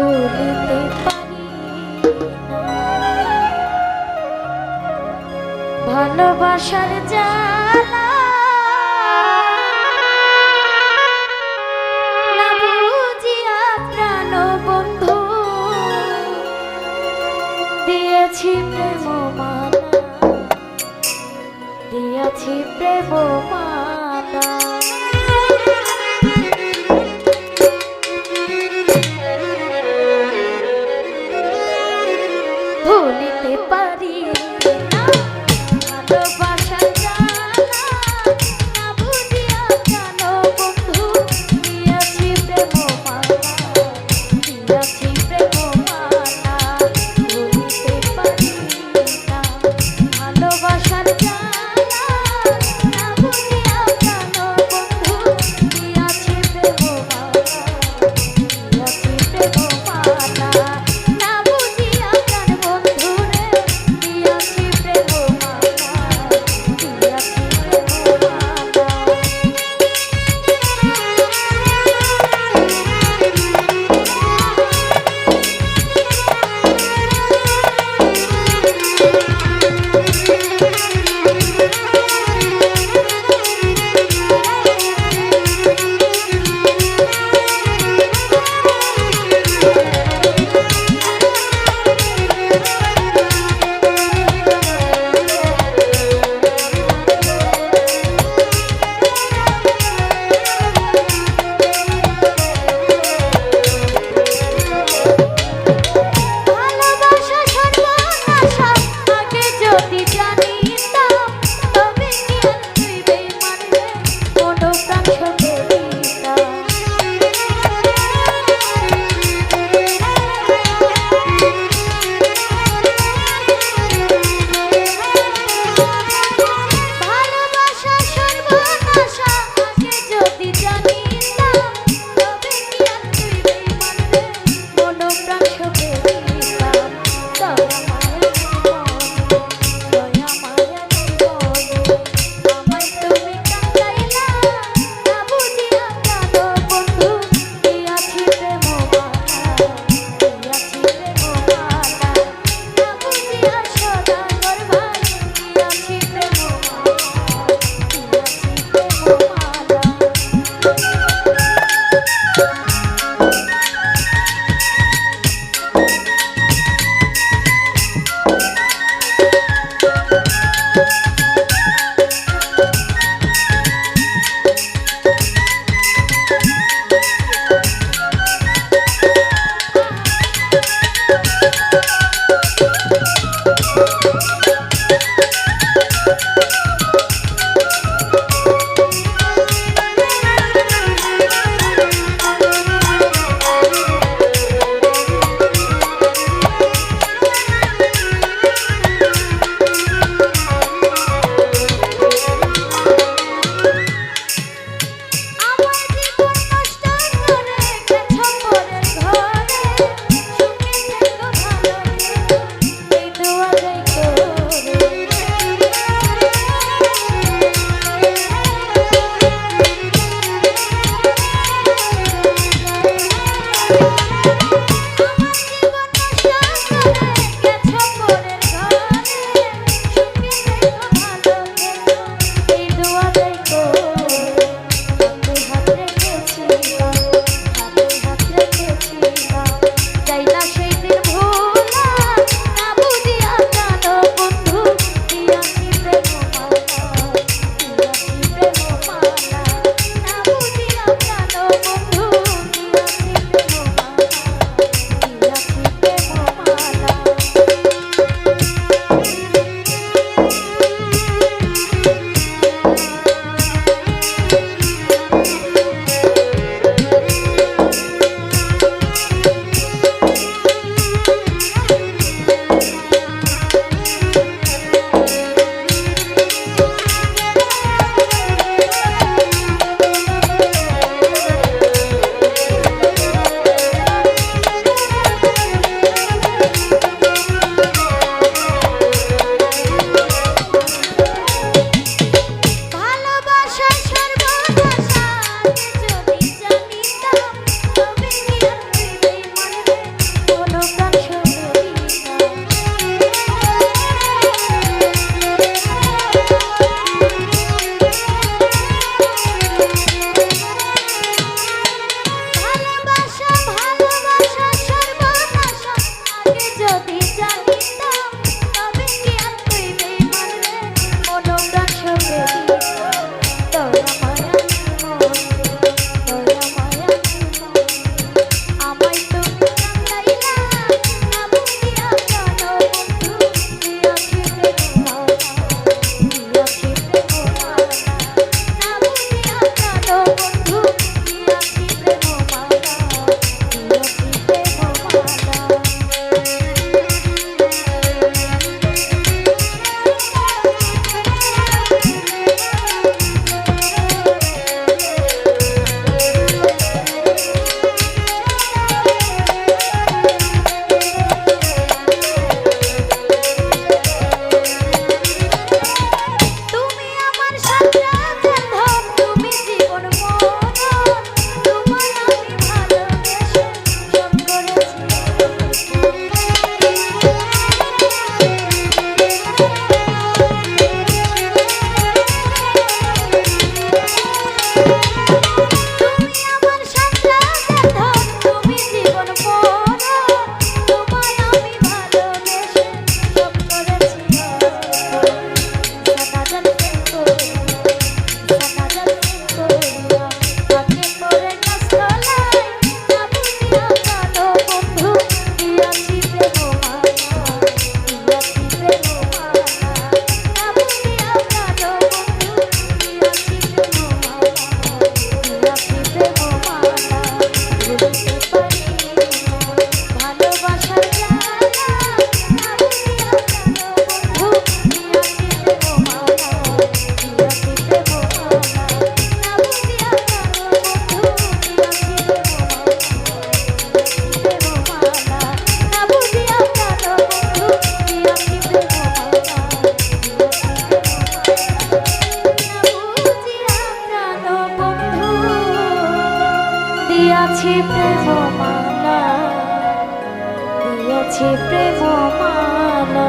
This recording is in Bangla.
ভুলিতে পারি। ভালোবাসার বন্ধু। দিয়েছি প্রেম মালা দিয়েছি প্রেম প্রেম মালা দিয়াছি প্রেম মালা